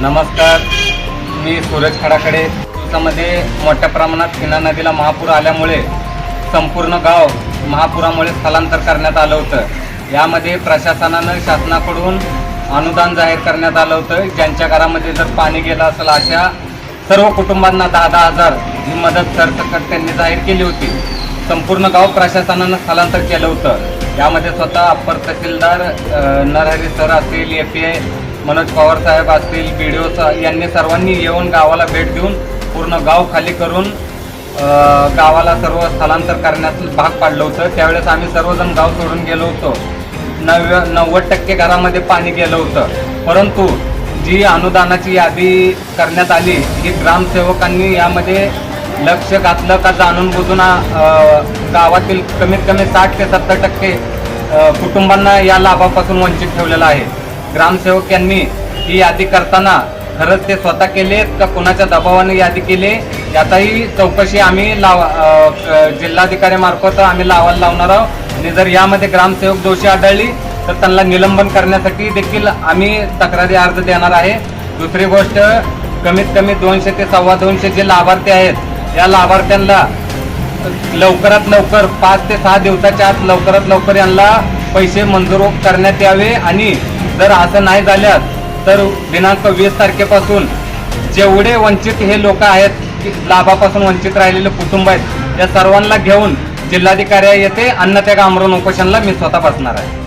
नमस्कार. मी सूरज खडाकडे दिवसामध्ये मोठ्या प्रमाणात हिना नदीला महापूर आल्यामुळे संपूर्ण गाव महापुरामुळे स्थलांतर करण्यात आलं होतं. यामध्ये प्रशासनानं शासनाकडून अनुदान जाहीर करण्यात आलं होतं. ज्यांच्या घरामध्ये जर पाणी गेलं असेल अशा सर्व कुटुंबांना दहा दहा हजार ही मदत सरसकट त्यांनी जाहीर केली होती. संपूर्ण गाव प्रशासनानं स्थलांतर केलं होतं. यामध्ये स्वतः अप्पर तहसीलदार नरहरी सर असतील A P I Manoj Pawar साहेब असतील बी डी ओ यांनी सर्वांनी येऊन गावाला भेट देऊन पूर्ण गाव खाली करून गावाला सर्व स्थलांतर करण्यास भाग पाडलं होतं. त्यावेळेस आम्ही सर्वजण गाव सोडून गेलो होतो. नव्या नव्वद टक्के घरामध्ये पाणी गेलं होतं. परंतु जी अनुदानाची यादी करण्यात आली ही ग्रामसेवकांनी यामध्ये लक्ष घातलं का जाणून बुजून गावातील कमीत कमी साठ ते सत्तर टक्के कुटुंबांना या लाभापासून वंचित ठेवलेलं आहे. ग्रामसेवक यांनी ही यादी करताना खरंच ते स्वतः केले का कुणाच्या दबावाने यादी केली? याचाही चौकशी आम्ही लाव जिल्हाधिकाऱ्यामार्फत आम्ही लावायला लावणार आहोत. आणि जर यामध्ये ग्रामसेवक दोषी आढळली तर त्यांना निलंबन करण्यासाठी देखील आम्ही तक्रारी अर्ज देणार आहे. दुसरी गोष्ट कमीत कमी दोनशे ते सव्वा दोनशे जे लाभार्थी आहेत या लाभार्थ्यांना लवकरात लवकर पाच ते सहा दिवसाच्या आत लवकरात लवकर यांना पैसे मंजूर करण्यात यावे आणि जर असं नाही झाल्यास तर दिनांक वीस तारखेपासून जेवढे वंचित हे लोक आहेत लाभापासून वंचित राहिलेले कुटुंब आहेत या सर्वांना घेऊन जिल्हाधिकारी येथे अन्न त्या आमरण उपोषणला मी स्वतः बसणार आहे.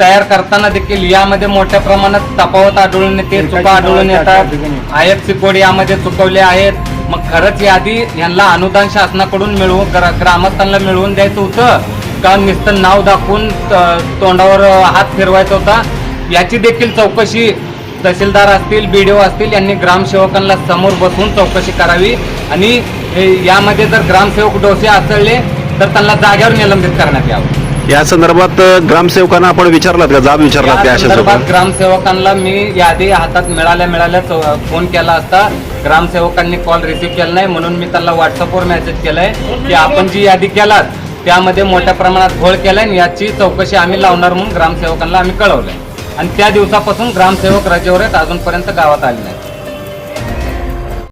तयार करताना देखील यामध्ये मोठ्या प्रमाणात तफावत आढळून येते चुका आढळून येतात. आय एफ सी कोड यामध्ये चुकवले आहेत. मग खरंच यादी यांना अनुदान शासनाकडून मिळवून ग्रा- ग्रामस्थांना मिळवून द्यायचं होतं? का नुसतं नाव दाखवून तोंडावर हात फिरवायचा होता? याची देखील चौकशी तहसीलदार असतील बी डी ओ असतील यांनी ग्रामसेवकांना समोर बसवून चौकशी करावी. आणि हे यामध्ये जर ग्रामसेवक डोसे आचळले तर त्यांना जागेवर निलंबित करण्यात यावं. या संदर्भात ग्रामसेवकांना आपण विचारलात का जाब विचारलात का या अशा संदर्भात ग्रामसेवकांना मी यादी हातात मिळाल्या मिळाल्या फोन केला असता. ग्रामसेवकांनी कॉल रिसीव्ह केला नाही म्हणून मी त्यांना व्हॉट्सअपवर मेसेज केलाय की आपण जी यादी केलात त्यामध्ये मोठ्या प्रमाणात घोळ केलाय आणि याची चौकशी आम्ही लावणार म्हणून ग्रामसेवकांना आम्ही कळवलंय. आणि त्या दिवसापासून ग्रामसेवक रजेवर आहेत अजूनपर्यंत गावात आले नाही